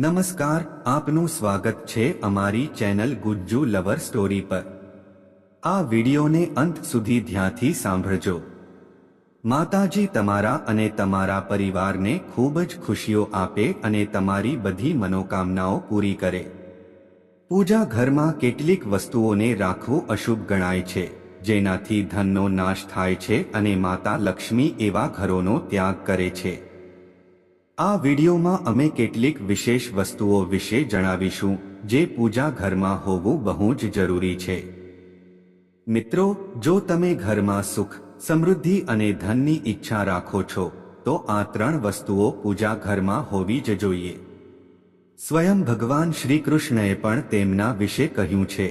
નમસ્કાર, આપનું સ્વાગત છે અમારી ચેનલ ગુજ્જુ લવર સ્ટોરી પર. આ વિડિયોને અંત સુધી ધ્યાનથી સાંભળજો. માતાજી તમારા અને તમારા પરિવારને ખૂબ જ ખુશીઓ આપે અને તમારી બધી મનોકામનાઓ પૂરી કરે. પૂજા ઘરમાં કેટલીક વસ્તુઓને રાખવું અશુભ ગણાય છે, જેનાથી ધનનો નાશ થાય છે અને માતા લક્ષ્મી એવા ઘરોનો ત્યાગ કરે છે. આ વિડીયોમાં અમે કેટલીક વિશેષ વસ્તુઓ વિશે જણાવીશું, જે પૂજા ઘરમાં હોવું બહુ જ જરૂરી છે. મિત્રો, જો તમે ઘરમાં સુખ, સમૃદ્ધિ અને ધનની ઈચ્છા રાખો છો, તો આ ત્રણ વસ્તુઓ પૂજા ઘરમાં હોવી જ જોઈએ. સ્વયં ભગવાન શ્રી કૃષ્ણએ પણ તેમના વિશે કહ્યું છે.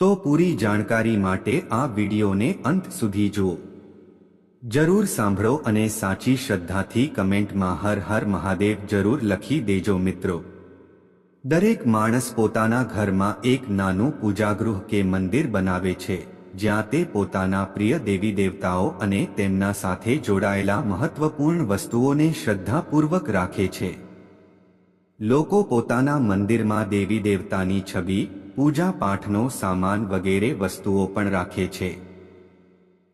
તો પૂરી જાણકારી માટે આ વિડીયોને અંત સુધી જુઓ. જરૂર સાંભળો અને સાચી શ્રદ્ધાથી કમેન્ટમાં હર હર મહાદેવ જરૂર લખી દેજો મિત્રો. દરેક માણસ પોતાના ઘરમાં એક નાનું પૂજાગૃહ કે મંદિર બનાવે છે, જ્યાં તે પોતાના પ્રિય દેવી દેવતાઓ અને તેમના સાથે જોડાયેલા મહત્વપૂર્ણ વસ્તુઓને શ્રદ્ધાપૂર્વક રાખે છે. લોકો પોતાના મંદિરમાં દેવી દેવતાની છબી પૂજા પાઠનો સામાન વગેરે વસ્તુઓ પણ રાખે છે.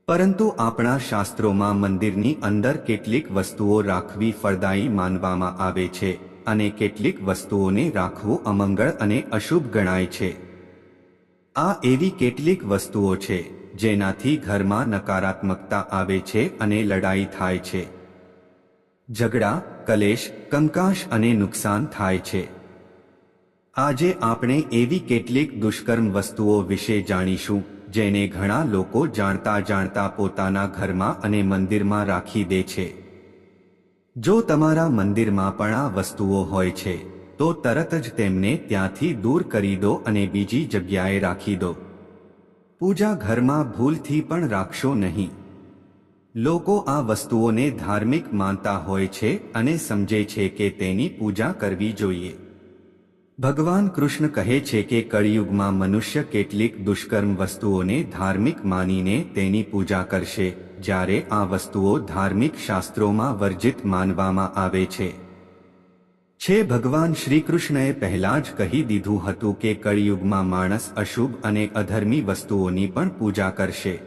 પરંતુ આપણા શાસ્ત્રોમાં મંદિરની અંદર કેટલીક વસ્તુઓ રાખવી ફળદાયી માનવામાં આવે છે અને કેટલીક વસ્તુઓને રાખવું અમંગળ અને અશુભ ગણાય છે. આ એવી કેટલીક વસ્તુઓ છે, જેનાથી ઘરમાં નકારાત્મકતા આવે છે અને લડાઈ થાય છે. ઝઘડા, કલેશ કંકાશ અને નુકસાન થાય છે. આજે આપણે એવી કેટલીક દુષ્કર્મ વસ્તુઓ વિશે જાણીશું જેને ઘણા લોકો જાણતા જાણતા પોતાના ઘરમાં અને મંદિરમાં રાખી દે છે. જો તમારા મંદિરમાં પણ આ વસ્તુઓ હોય છે, તો તરત જ તેમને ત્યાંથી દૂર કરી દો અને બીજી જગ્યાએ રાખી દો. પૂજા ઘરમાં ભૂલથી પણ રાખશો નહીં. લોકો આ વસ્તુઓને ધાર્મિક માનતા હોય છે અને સમજે છે કે તેની પૂજા કરવી જોઈએ. ભગવાન કૃષ્ણ કહે છે કે કળિયુગમાં મનુષ્ય કેટલીક દુષ્કર્મ વસ્તુઓને ધાર્મિક માનીને તેની પૂજા કરશે, જ્યારે આ વસ્તુઓ ધાર્મિક શાસ્ત્રોમાં વર્જિત માનવામાં આવે છે. છે, ભગવાન શ્રીકૃષ્ણએ પહેલા જ કહી દીધું હતું કે કળિયુગમાં માણસ અશુભ અને અધર્મી વસ્તુઓની પણ પૂજા કરશે.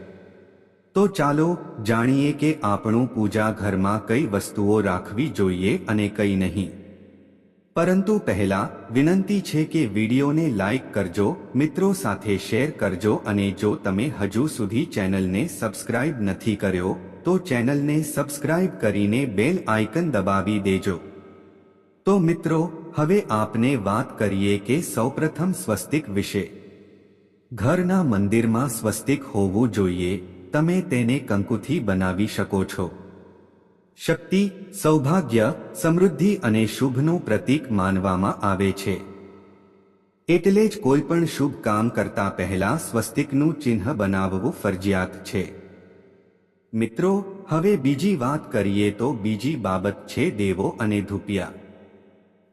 તો ચાલો જાણીએ કે આપણું પૂજા ઘરમાં કઈ વસ્તુઓ રાખવી જોઈએ અને કઈ નહીં. પરંતુ પહેલા, વિનંતી છે કે વિડીયોને લાઇક કરજો, મિત્રો સાથે શેર કરજો અને જો તમે હજુ સુધી ચેનલને સબસ્ક્રાઇબ નથી કર્યો, તો ચેનલને સબસ્ક્રાઇબ કરીને બેલ આઇકન દબાવી દેજો. તો મિત્રો, હવે આપને વાત કરીએ કે સૌપ્રથમ સ્વસ્તિક વિશે. ઘરના મંદિરમાં સ્વસ્તિક હોવું જોઈએ, તમે તેને કંકુથી બનાવી શકો છો. શક્તિ, સૌભાગ્ય, સમૃદ્ધિ અને શુભનું પ્રતીક માનવામાં આવે છે. એટલે જ કોઈ પણ શુભ કામ કરતા પહેલા સ્વસ્તિકનું ચિહ્ન બનાવવું ફરજિયાત છે. મિત્રો, હવે બીજી વાત કરીએ તો બીજી બાબત છે દેવો અને ધૂપિયા.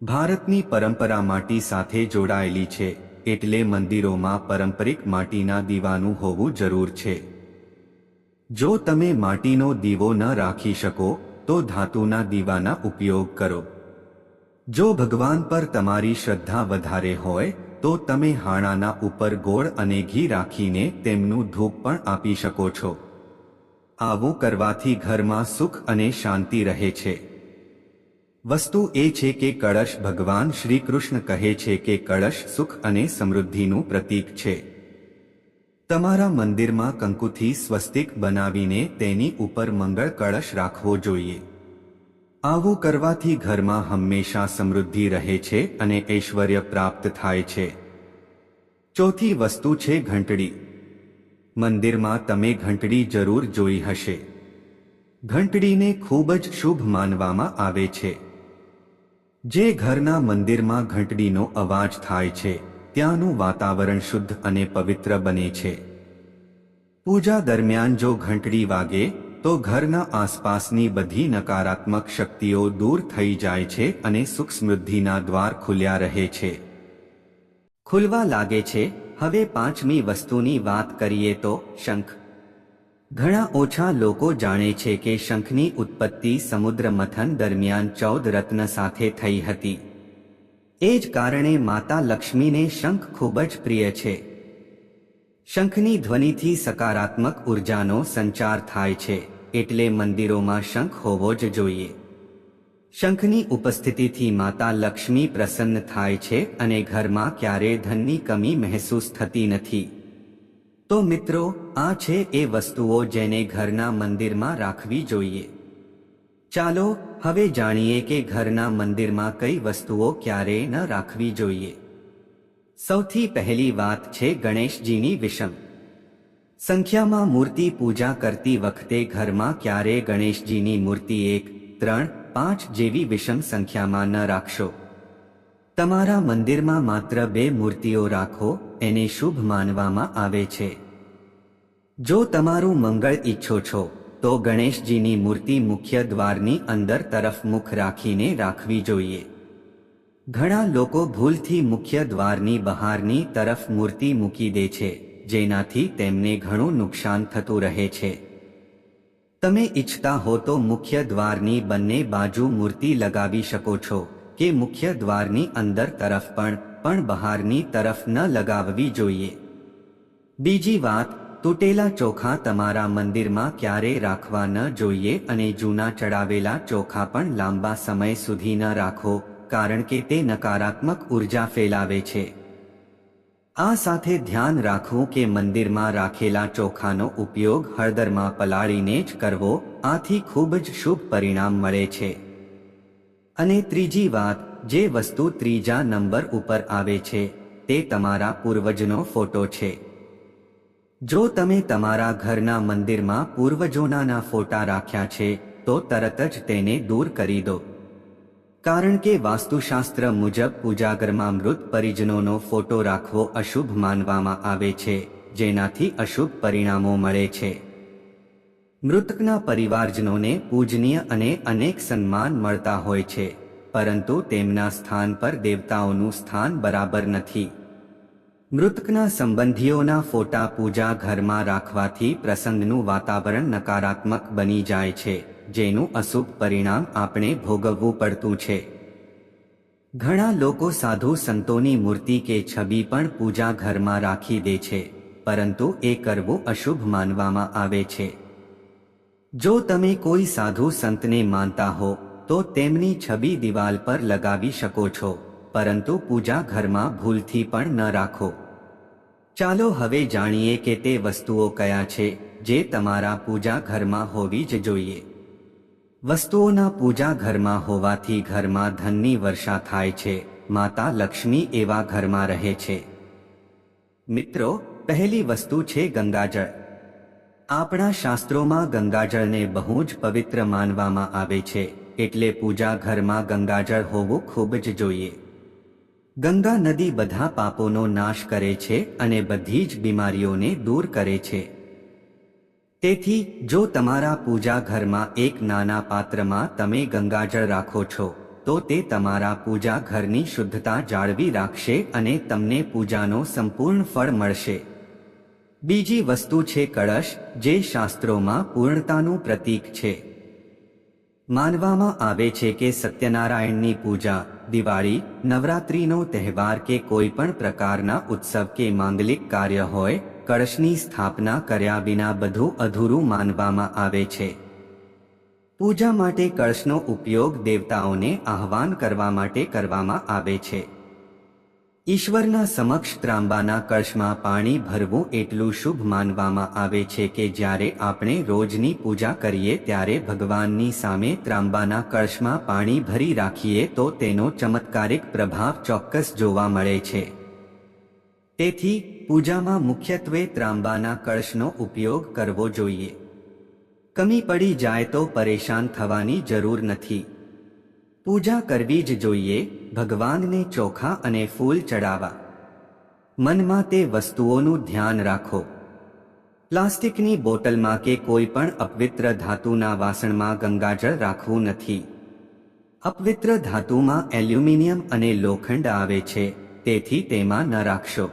ભારતની પરંપરા માટી સાથે જોડાયેલી છે, એટલે મંદિરોમાં પારંપરિક માટીના દીવાનું હોવું જરૂર છે. જો તમે માટીનો દીવો ન રાખી શકો તો ધાતુના દીવાના ઉપયોગ કરો. જો ભગવાન પર તમારી શ્રદ્ધા વધારે હોય, તો તમે હાણાના ઉપર ગોળ અને ઘી રાખીને તેમનું ધૂપ પણ આપી શકો છો. આવું કરવાથી ઘરમાં સુખ અને શાંતિ રહે છે. વસ્તુ એ છે કે કળશ ભગવાન શ્રી કૃષ્ણ કહે છે કે કળશ સુખ અને સમૃદ્ધિનું પ્રતીક છે. તમારા મંદિરમાં કંકુથી સ્વસ્તિક બનાવીને તેની ઉપર મંગળ કળશ રાખવો જોઈએ. આવું કરવાથી ઘરમાં હંમેશા સમૃદ્ધિ રહે છે અને ઐશ્વર્ય પ્રાપ્ત થાય છે. ચોથી વસ્તુ છે ઘંટડી. મંદિરમાં તમે ઘંટડી જરૂર જોઈ હશે. ઘંટડીને ખૂબ જ શુભ માનવામાં આવે છે. જે ઘરના મંદિરમાં ઘંટડીનો અવાજ થાય છે. ત્યાંનું વાતાવરણ શુદ્ધ અને પવિત્ર બને છે. પૂજા દરમિયાન જો ઘંટડી વાગે, તો ઘરના આસપાસની બધી નકારાત્મક શક્તિઓ દૂર થઈ જાય છે અને સુખ સમૃદ્ધિના દ્વાર ખુલ્યા રહે છે. ખુલવા લાગે છે, હવે પાંચમી વસ્તુની વાત કરીએ તો શંખ. ઘણા ઓછા લોકો જાણે છે કે શંખની ઉત્પત્તિ સમુદ્ર મથન દરમિયાન ચૌદ રત્ન સાથે થઈ હતી. એ જ કારણે માતા લક્ષ્મીને શંખ ખૂબ જ પ્રિય છે. શંખની ધ્વનિથી સકારાત્મક ઉર્જાનો સંચાર થાય છે, એટલે મંદિરોમાં શંખ હોવો જ જોઈએ. શંખની ઉપસ્થિતિથી માતા લક્ષ્મી પ્રસન્ન થાય છે અને ઘરમાં ક્યારેય ધનની કમી મહેસૂસ થતી નથી. તો મિત્રો, આ છે એ વસ્તુઓ જેને ઘરના મંદિરમાં રાખવી જોઈએ. ચાલો હવે જાણીએ કે ઘરના મંદિરમાં કઈ વસ્તુઓ ક્યારેય ન રાખવી જોઈએ. સૌથી પહેલી વાત છે ગણેશજીની વિષમ. સંખ્યામાં મૂર્તિ પૂજા કરતી વખતે ઘરમાં ક્યારેય ગણેશજીની મૂર્તિ એક, ત્રણ, પાંચ જેવી વિષમ સંખ્યામાં ન રાખશો. તમારા મંદિરમાં માત્ર બે મૂર્તિઓ રાખો, એને શુભ માનવામાં આવે છે. જો તમારું મંગળ ઈચ્છો છો તો ગણેશજીની મૂર્તિ મુખ્ય દ્વારની અંદર તરફ મુખ રાખીને રાખવી જોઈએ. ઘણા લોકો ભૂલથી મુખ્ય દ્વારની બહારની તરફ મૂર્તિ મૂકી દે છે, જેનાથી તેમને ઘણું નુકસાન થતું રહે છે. તમે ઈચ્છતા હો તો મુખ્ય દ્વારની બંને બાજુ મૂર્તિ લગાવી શકો છો, કે મુખ્ય દ્વારની અંદર તરફ પણ પણ બહારની તરફ ન લગાવવી જોઈએ. બીજી વાત તૂટેલા ચોખા તમારા મંદિરમાં ક્યારે રાખવા ન જોઈએ અને જૂના ચડાવેલા ચોખા પણ લાંબા સમય સુધી ન રાખો, કારણ કે તે નકારાત્મક ઊર્જા ફેલાવે છે. આ સાથે ધ્યાન રાખવું કે મંદિરમાં રાખેલા ચોખાનો ઉપયોગ હળદરમાં પલાળીને જ કરવો, આથી ખૂબ જ શુભ પરિણામ મળે છે. અને ત્રીજી વાત, જે વસ્તુ ત્રીજા નંબર ઉપર આવે છે, તે તમારા પૂર્વજનો ફોટો છે. જો તમે તમારા ઘરના મંદિરમાં પૂર્વજોનાના ફોટા રાખ્યા છે, તો તરત જ તેને દૂર કરી દો. કારણ કે વાસ્તુશાસ્ત્ર મુજબ પૂજાગરમાં મૃત પરિજનોનો ફોટો રાખવો અશુભ માનવામાં આવે છે, જેનાથી અશુભ પરિણામો મળે છે. મૃતકના પરિવારજનોને પૂજનીય અને અનેક સન્માન મળતા હોય છે, પરંતુ તેમના સ્થાન પર દેવતાઓનું સ્થાન બરાબર નથી. મૃતકના સંબંધીઓના ફોટા પૂજા ઘરમાં રાખવાથી પ્રસંગનું વાતાવરણ નકારાત્મક બની જાય છે, જેનું અશુભ પરિણામ આપણે ભોગવવું પડતું છે. ઘણા લોકો સાધુ સંતોની મૂર્તિ કે છબી પણ પૂજા ઘરમાં રાખી દે છે, પરંતુ એ કરવું અશુભ માનવામાં આવે છે. જો તમે કોઈ સાધુ સંતને માનતા હો, તો તેમની છબી દિવાલ પર લગાવી શકો છો, પરંતુ પૂજા ઘરમાં ભૂલથી પણ ન રાખો. ચાલો હવે જાણીએ કે તે વસ્તુઓ કયા છે, જે તમારા પૂજા ઘરમાં હોવી જ જોઈએ. વસ્તુઓના પૂજા ઘરમાં હોવાથી ઘરમાં ધનની વર્ષા થાય છે, માતા લક્ષ્મી એવા ઘરમાં રહે છે. મિત્રો, પહેલી વસ્તુ છે ગંગાજળ. આપણા શાસ્ત્રોમાં ગંગાજળને બહુ જ પવિત્ર માનવામાં આવે છે, એટલે પૂજા ઘરમાં ગંગાજળ હોવું ખૂબ જ જોઈએ. ગંગા નદી બધા પાપોનો નાશ કરે છે અને બધી જ બીમારીઓને દૂર કરે છે. તેથી, જો તમારા પૂજા ઘરમાં એક નાના પાત્રમાં તમે ગંગાજળ રાખો છો, તો તે તમારા પૂજા ઘરની શુદ્ધતા જાળવી રાખશે અને તમને પૂજાનો સંપૂર્ણ ફળ મળશે. બીજી વસ્તુ છે કળશ, જે શાસ્ત્રોમાં પૂર્ણતાનું પ્રતીક છે. માનવામાં આવે છે કે સત્યનારાયણની પૂજા, દિવાળી, નવરાત્રીનો તહેવાર કે કોઈ પણ પ્રકારના ઉત્સવ કે માંગલિક કાર્ય હોય, કળશની સ્થાપના કર્યા વિના બધું અધૂરું માનવામાં આવે છે. પૂજા માટે કળશનો ઉપયોગ દેવતાઓને આહવાન કરવા માટે કરવામાં આવે છે. ઈશ્વરના સમક્ષ ત્રાંબાના કળશમાં પાણી ભરવું એટલું શુભ માનવામાં આવે છે કે જ્યારે આપણે રોજની પૂજા કરીએ ત્યારે ભગવાનની સામે ત્રાંબાના કળશમાં પાણી ભરી રાખીએ તો તેનો ચમત્કારિક પ્રભાવ ચોક્કસ જોવા મળે છે. તેથી, પૂજામાં મુખ્યત્વે ત્રાંબાના કળશનો ઉપયોગ કરવો જોઈએ. કમી પડી જાય તો પરેશાન થવાની જરૂર નથી. પૂજા કરવી જ જોઈએ, ભગવાનને ચોખા અને ફૂલ ચડાવવા. મનમાં તે વસ્તુઓનું ધ્યાન રાખો. પ્લાસ્ટિકની બોટલમાં કે કોઈ પણ અપવિત્ર ધાતુના વાસણમાં ગંગાજળ રાખવું નથી. અપવિત્ર ધાતુમાં એલ્યુમિનિયમ અને લોખંડ આવે છે, તેથી તેમાં ન રાખશો.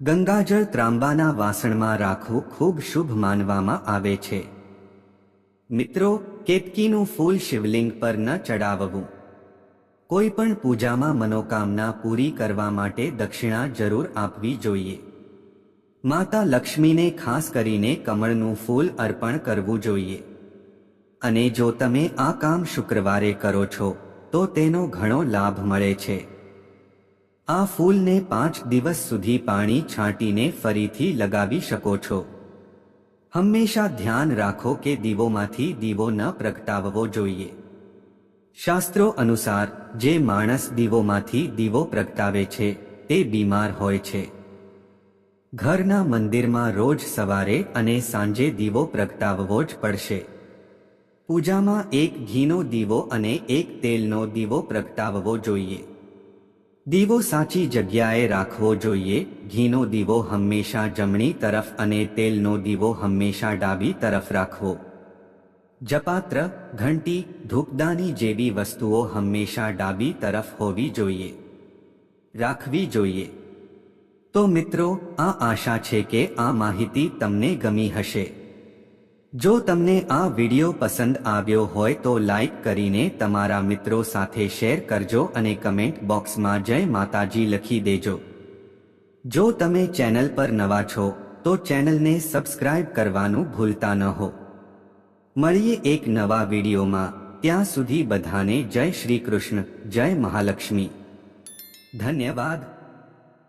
ગંગાજળ ત્રાંબાના વાસણમાં રાખવું ખૂબ શુભ માનવામાં આવે છે. મિત્રો કેતકીનું ફૂલ શિવલિંગ પર ન ચડાવવું. કોઈ પણ પૂજામાં મનોકામના પૂરી કરવા માટે દક્ષિણા જરૂર આપવી જોઈએ. માતા લક્ષ્મીને ખાસ કરીને કમળનું ફૂલ અર્પણ કરવું જોઈએ. અને જો તમે આ કામ શુક્રવારે કરો છો, તો તેનો ઘણો લાભ મળે છે. આ ફૂલને પાંચ દિવસ સુધી પાણી છાંટીને ફરીથી લગાવી શકો છો. હંમેશા ધ્યાન રાખો કે દીવોમાંથી દીવો ન પ્રગટાવવો જોઈએ. શાસ્ત્રો અનુસાર, જે માણસ દીવોમાંથી દીવો પ્રગટાવે છે, તે બીમાર હોય છે. ઘરના મંદિરમાં રોજ સવારે અને સાંજે દીવો પ્રગટાવવો જ પડશે. પૂજામાં એક ઘીનો દીવો અને એક તેલનો દીવો પ્રગટાવવો જોઈએ. દીવો સાચી જગ્યાએ રાખવો જોઈએ. ઘીનો દીવો હંમેશા જમણી તરફ અને તેલનો દીવો હંમેશા ડાબી તરફ રાખવો. જપાત્ર, ઘંટી, ધૂપદાની જેવી વસ્તુઓ હંમેશા ડાબી તરફ હોવી જોઈએ. રાખવી જોઈએ. તો મિત્રો, આ આશા છે કે આ માહિતી તમને ગમી હશે. જો તમને આ વિડિયો પસંદ આવ્યો હોય તો લાઈક કરીને તમારા મિત્રો સાથે શેર કરજો અને કમેન્ટ બોક્સમાં જય માતાજી લખી દેજો. જો તમે ચેનલ પર નવા છો, તો ચેનલને સબસ્ક્રાઇબ કરવાનું ભૂલતા ન હો. મળીએ એક નવા વિડીયોમાં. ત્યાં સુધી બધાને જય શ્રી કૃષ્ણ, જય મહાલક્ષ્મી. ધન્યવાદ.